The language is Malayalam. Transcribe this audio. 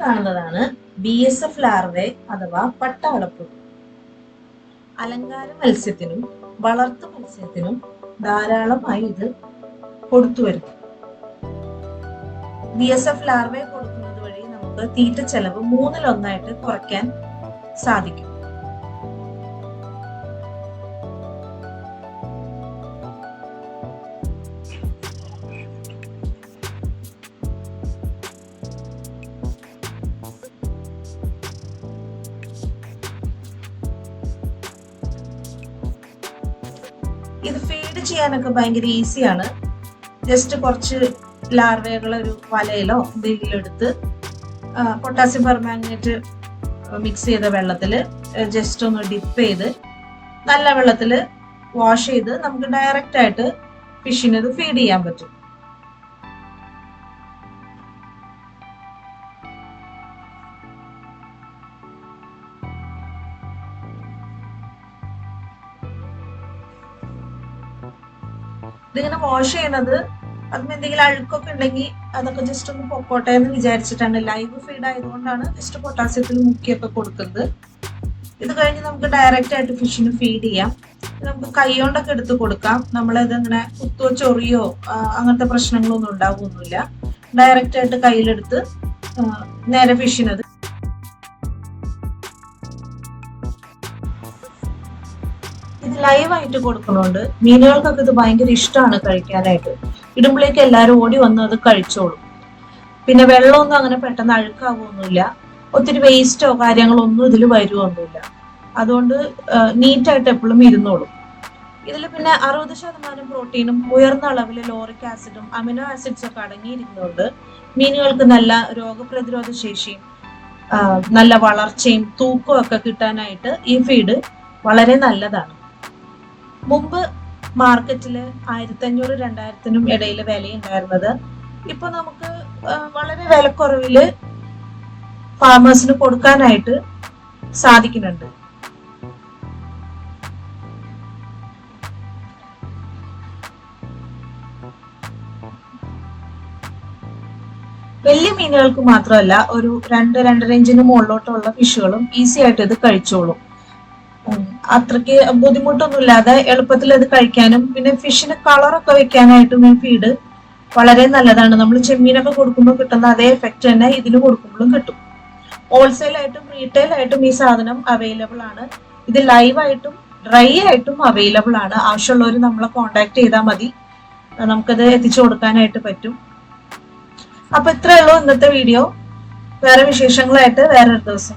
കാണുന്നതാണ് ബി എസ് എഫ് ലാർവെ അഥവാ പട്ടാളപ്പുഴു. അലങ്കാര മത്സ്യത്തിനും വളർത്തു മത്സ്യത്തിനും ധാരാളമായി ഇത് കൊടുത്തു വരും ബി എസ് എഫ് ലാർവെ കൊടുക്കുന്നത് വഴി നമുക്ക് തീറ്റ ചെലവ് മൂന്നിലൊന്നായിട്ട് കുറയ്ക്കാൻ സാധിക്കും. ഇത് ഫീഡ് ചെയ്യാനൊക്കെ ഭയങ്കര ഈസിയാണ് ജസ്റ്റ് കുറച്ച് ലാർവകൾ ഒരു വലയിലോ എന്തെങ്കിലും എടുത്ത് പൊട്ടാസ്യം പെർമാഗ്നേറ്റ് മിക്സ് ചെയ്ത വെള്ളത്തിൽ ജസ്റ്റ് ഒന്ന് ഡിപ്പ് ചെയ്ത് നല്ല വെള്ളത്തിൽ വാഷ് ചെയ്ത് നമുക്ക് ഡയറക്റ്റ് ആയിട്ട് ഫിഷിന് ഫീഡ് ചെയ്യാൻ പറ്റും. ഇതിങ്ങനെ വാഷ് ചെയ്യണത് അതിന് എന്തെങ്കിലും അഴുക്കൊക്കെ ഉണ്ടെങ്കിൽ അതൊക്കെ ജസ്റ്റ് ഒന്ന് പൊക്കോട്ടെ എന്ന് വിചാരിച്ചിട്ടാണ്. ലൈവ് ഫീഡ് ആയതുകൊണ്ടാണ് ജസ്റ്റ് പൊട്ടാസ്യത്തിൽ മുക്കിയൊക്കെ കൊടുക്കുന്നത്. ഇത് കഴിഞ്ഞ് നമുക്ക് ഡയറക്റ്റ് ആയിട്ട് ഫിഷിന് ഫീഡ് ചെയ്യാം. നമുക്ക് കൈ കൊണ്ടൊക്കെ എടുത്ത് കൊടുക്കാം. നമ്മളത് ഇങ്ങനെ കുത്തോ ചൊറിയോ അങ്ങനത്തെ പ്രശ്നങ്ങളൊന്നും ഉണ്ടാവുമൊന്നുമില്ല ഡയറക്റ്റ് ആയിട്ട് കയ്യിലെടുത്ത് നേരെ ഫിഷിനത് ലൈവായിട്ട് കൊടുക്കുന്നുണ്ട് മീനുകൾക്കൊക്കെ ഇത് ഭയങ്കര ഇഷ്ടമാണ് കഴിക്കാനായിട്ട്. ഇടുമ്പോഴേക്ക് എല്ലാവരും ഓടി വന്ന് അത് കഴിച്ചോളും. പിന്നെ വെള്ളമൊന്നും അങ്ങനെ പെട്ടെന്ന് അഴുക്കാവുമൊന്നുമില്ല ഒത്തിരി വേസ്റ്റോ കാര്യങ്ങളോ ഒന്നും ഇതിൽ വരുമൊന്നുമില്ല അതുകൊണ്ട് നീറ്റായിട്ട് എപ്പോഴും ഇരുന്നോളും. ഇതിൽ പിന്നെ അറുപത് ശതമാനം പ്രോട്ടീനും ഉയർന്ന അളവിൽ ലോറിക് ആസിഡും അമിനോ ആസിഡ്സ് ഒക്കെ അടങ്ങിയിരിക്കുന്നുണ്ട് മീനുകൾക്ക് നല്ല രോഗപ്രതിരോധ ശേഷിയും നല്ല വളർച്ചയും തൂക്കവും ഒക്കെ കിട്ടാനായിട്ട് ഈ ഫീഡ് വളരെ നല്ലതാണ്. മുമ്പ് മാർക്കറ്റിൽ ആയിരത്തി അഞ്ഞൂറ് രണ്ടായിരത്തിനും ഇടയിൽ വിലയുണ്ടായിരുന്നത്. ഇപ്പൊ നമുക്ക് വളരെ വിലക്കുറവിൽ ഫാമേഴ്സിന് കൊടുക്കാനായിട്ട് സാധിക്കുന്നുണ്ട്. വലിയ മീനുകൾക്ക് മാത്രമല്ല ഒരു രണ്ട് രണ്ടര ഇഞ്ചിന് മുകളിലോട്ടുള്ള ഫിഷുകളും ഈസി ആയിട്ട് ഇത് കഴിച്ചോളും. അത്രയ്ക്ക് ബുദ്ധിമുട്ടൊന്നുമില്ലാതെ എളുപ്പത്തിൽ അത് കഴിക്കാനും പിന്നെ ഫിഷിന് കളറൊക്കെ വെക്കാനായിട്ടും ഈ ഫീഡ് വളരെ നല്ലതാണ്. നമ്മൾ ചെമ്മീനൊക്കെ കൊടുക്കുമ്പോൾ കിട്ടുന്ന അതേ എഫക്റ്റ് തന്നെ ഇതിന് കൊടുക്കുമ്പോഴും കിട്ടും. ഹോൾസെയിൽ ആയിട്ടും റീറ്റെയിൽ ആയിട്ടും ഈ സാധനം അവൈലബിൾ ആണ്. ഇത് ലൈവ് ആയിട്ടും ഡ്രൈ ആയിട്ടും അവൈലബിൾ ആണ്. ആവശ്യമുള്ളവർ നമ്മളെ കോണ്ടാക്ട് ചെയ്താൽ മതി. നമുക്കത് എത്തിച്ചു കൊടുക്കാനായിട്ട് പറ്റും. അപ്പൊ ഇത്രയേ ഉള്ളൂ ഇന്നത്തെ വീഡിയോ വേറെ വിശേഷങ്ങളായിട്ട് വേറൊരു ദിവസം.